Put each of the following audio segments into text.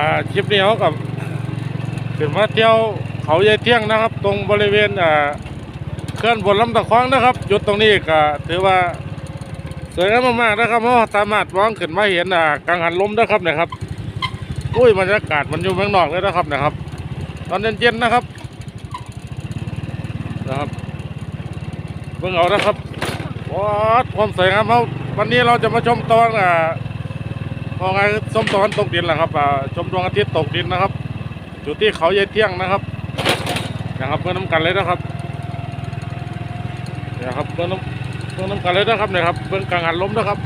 อ่าคลิปนี้เขากับขึ้นมาเที่ยวเขาใหญ่เที่ยงนะครับ ตรงบริเวณอ่าเคลื่อนบนลำตะคองนะครับจุดตรงนี้ก็ถือว่าสวยงามมากๆนะครับเพราะว่าสามารถมองขึ้นมาเห็นอ่ากังหันลมนะครับนะครับอุ้ยบรรยากาศมันอยู่เมืองนอกเลยนะครับนะครับ ตอนเย็นๆนะครับนะครับเบิ่งเอานะครับว้าวความสวยงามเขาวันนี้เราจะมาชมตอนอ่า พอไงชมตอนตกดินแหละครับอ่าชมดวงอาทิตย์ตกดินนะครับ อยู่ที่เขาใยเที่ยงนะครับนะครับเพื่อนน้ำกันเลยนะครับเนี่ยครับเพื่อนน้ำเพื่อนน้ำกันเลยนะครับเนี่ยครับเพื่อนกลางหันล้มนะครับ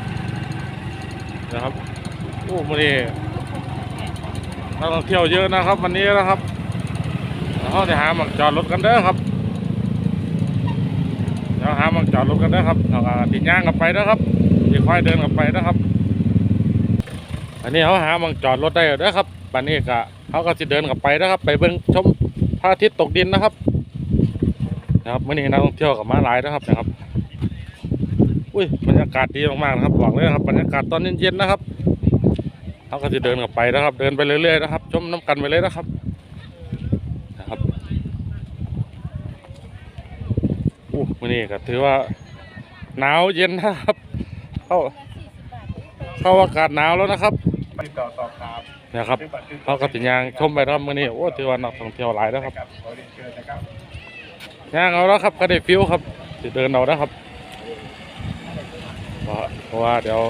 นะครับโอ้วันนี้นักท่องเที่ยวเยอะนะครับ วันนี้นะครับเราจะหาหมักจอดรถกันเด้อครับเดี๋ยวหาหมักจอดรถกันเด้อครับเราติดย่างกันไปนะครับติดควายเดินกันไปนะครับ อันนี้เขาหามังจอดรถได้แล้วนะครับปันนี้ก็เขาก็จะเดินกลับไปนะครับ ไปเบิ่งชมพระอาทิตย์ตกดินนะครับ นะครับมื่อนี้นักท่องเที่ยวกับมาหลายนะครับนะครับ อุ้ยบรรยากาศดีมากๆนะครับบอกเลยนะครับบรรยากาศตอนเย็นๆนะครับเขาก็จะเดินกลับไปนะครับ เดินไปเรื่อยๆนะครับ ชมน้ำกันไปเลยนะครับนะครับอู้มื่อนี้ก็ถือว่าหนาวเย็นนะครับ เข้าเข้าอากาศหนาวแล้วนะครับ ติดต่อสอบถามนะครับเขาก็ติยางชมไปครับมื่อนี้โอ้ถือว่านักท่องเที่ยวหลายแล้วครับครับขอเรียนเชิญนะครับย่างเอาแล้วครับก็ได้ฟิวครับสิเดินเอาแล้วครับเพราะเพราะว่าเดี๋ยว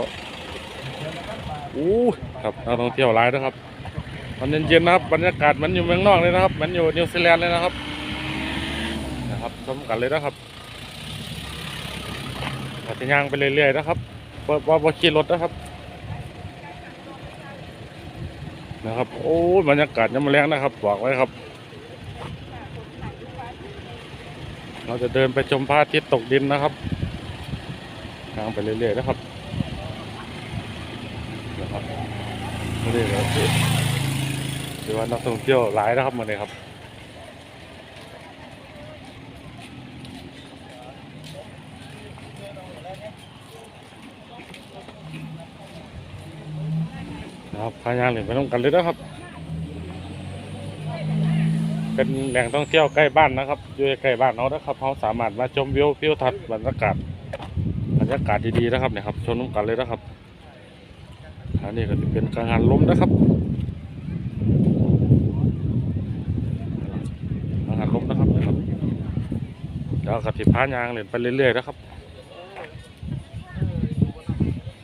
อู้ครับนักท่องเที่ยวหลายนะครับมันเย็นๆนะครับบรรยากาศมันอยู่เมืองนอกเลยนะครับ มันอยู่นิวซีแลนด์เลยนะครับนะครับชมกันเลยนะครับก็จะย่างไปเรื่อยๆนะครับว่าว่าว่าขี่รถนะครับ นะครับ โอ้บรรยากาศยังมาแรงนะครับบอกไว้ครับ เราจะเดินไปชมพระอาทิตย์ตกดินนะครับทางไปเรื่อยๆนะครับนะครับไม่ได้เลยถือว่านักท่องเที่ยวหลายนะครับมาเลยครับนะครับ พายางเหรียญไปต้องกันเลยนะครับ เป็นแหล่งท่องเที่ยวใกล้บ้านนะครับอยู่ใกล้บ้านเรานะครับเขาสามารถมาชมวิววิวทัศน์บรรยากาศบรรยากาศดีๆนะครับเนี่ยครับชมน้ำกันเลยนะครับอันนี้ก็จะเป็นกลางหันลมนะครับกลางหันลมนะครับนะครับเดี๋ยวกระติพายางเหรียไปเรื่อยๆนะครับ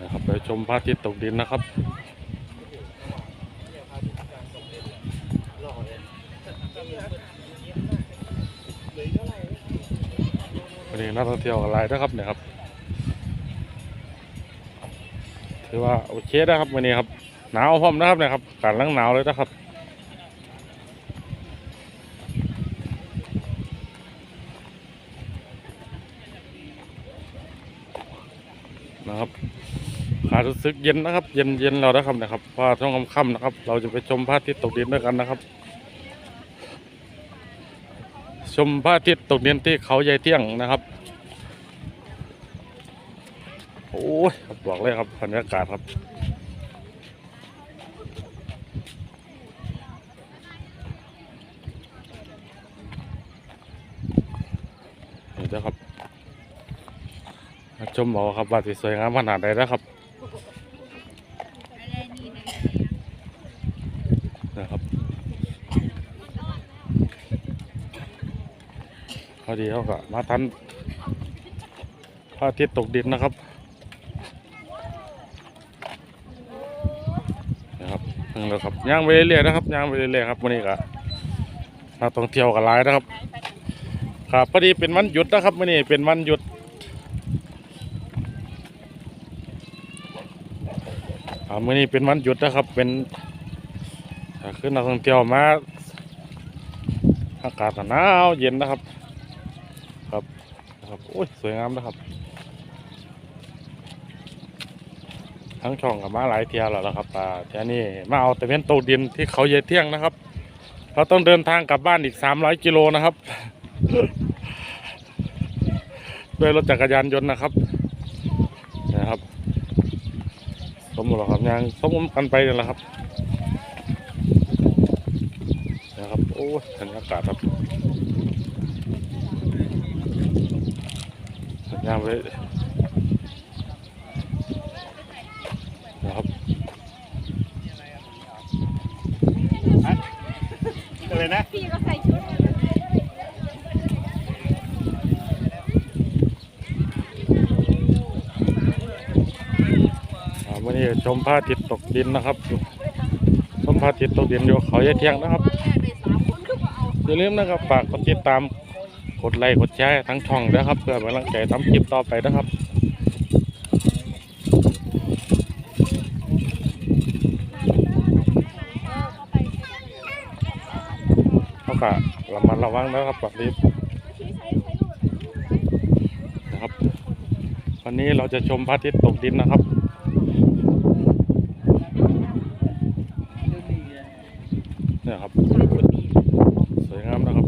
นะครับไปชมพระอาทิตย์ตกดินนะครับ นี้นักท่องเที่ยวอะไรนะครับเนี่ยครับ ถือว่าโอเคนะครับวันนี้ครับ หนาวพร้อมนะครับเนี่ยครับการลังหนาวเลยนะครับนะครับขารู้สึกเย็นนะครับ เย็นเย็นเรานะครับนะครับพราะว่าช่วงค่ำๆนะครับ เราจะไปชมพระอาทิตย์ตกดินด้วยกันนะครับ ช มพระอาทิตย์ตกดินที่เขาใหญ่เที่ยงนะครับโอ้ยบอกเลยครับบรรยากาศครับนี่นะครับมาชมเอาครับว่าสิสวยงามขนาดใดนนะครับ พ อดีเขาก็มาทันพระอาทิตย์ตกดินนะครับนะครับนี่แหละครับย่างไปเรื่อยๆนะครับย่างไปเรื่อยๆครับวันนี้ก็นักท่องเที่ยวกันหลายนะครับครับพอดีเป็นวันหยุดนะครับวันนี้เป็นวันหยุดอ่ามื่อนี้เป็นวันหยุดนะครับ เป็นอ่าคือนักท่องเที่ยวมาอากาศหนาวเย็นนะครับ ครับโอ้ยสวยงามนะครับ ทั้งช่องกับมาหลายเที่ยวแล้วนะครับอ่าเที่ยนี้มาเอาต่เวนตกดินที่เขาเยเที่ยงนะครับ เราต้องเดินทางกลับบ้านอีก300กิโลนะครับด้วยรถจักรยานยนต์นะครับนะครับสมมติครับยังสมมติกันไปนี่แหละครับโอ้ยบรรยากาศครับสว ยงามเลยนะครับอะไรนะพี่ก็ใส่ชุดอ่าวันนี้ชมพระอาทิตย์ตกดินนะครับ ชมพระอาทิตย์ตกดินอยู่เขาเยเทียงนะครับแรกเลยสามคนก็มาเอาอย่าลืมนะครับฝากกดติดตาม กดไลค์กดแชร์ทั้งช่องด้วยครับ เพื่อเป็นกำลังใจทำคลิปต่อไปนะครับเขากะระมัดระวังนะครับแบบนี้นะครับวันนี้เราจะชมพระอาทิตย์ตกดินนะครับเนี่ยครับ สวยงามนะครับ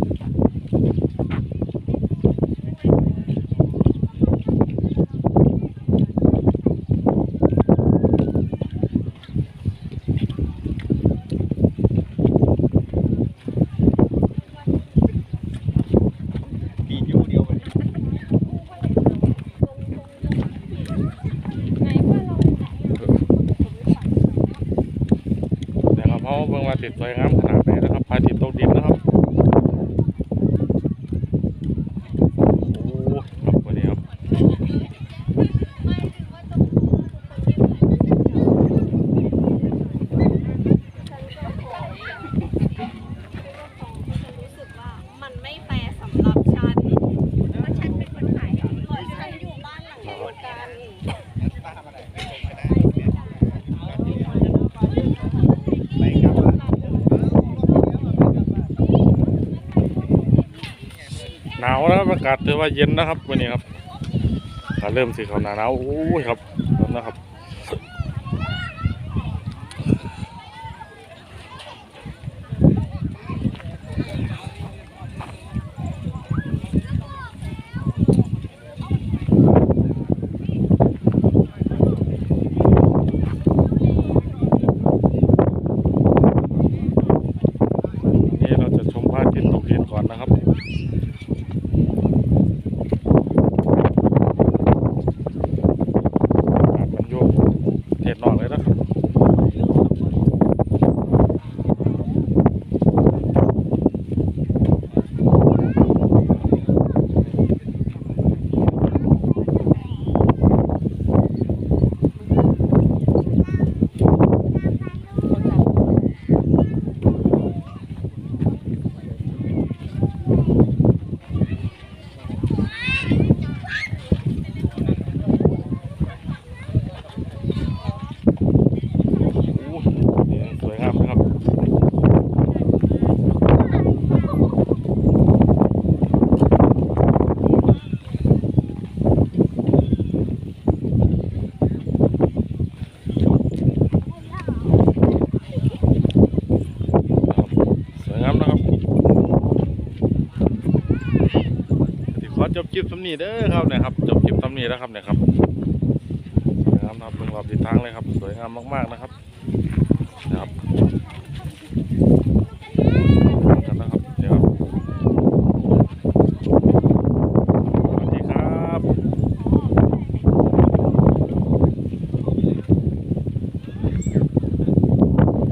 ปีอยู่เดียวไป ไหนว่าเรา เนี่ยครับเพราะว่าเบิ่งว่าติดสวยงามขนาดไหนนะครับพาทิตย์ตกดินนะครับโอ้ครับวันนี้ครับ รู้สึกว่ามันไม่แฟร์สำหรับฉันเพราะฉันเป็นคนขายเพราะฉันอยู่บ้านหลังเดียวกัน ไปครับ หนาวแล้วอากาศถือว่าเย็นนะครับวันนี้ครับเริ่มสีขาวหนาวโอ้ยครับนะครับ นี่เราจะชมพระอาทิตย์ตกดินก่อนนะครับ อากาศมันโยกเทศนอกเลยนะครับโอ้สวยงามนะครับสวยงามนะครับสิขอจบ คลิปสำนีเด้อครับเนะครับจบคลิปสำนีแล้วครับเนี่ยครับสวยงามครับเบิ่งรอบทิศทางเลยครับ สวยงามมากๆนะครับนะครับ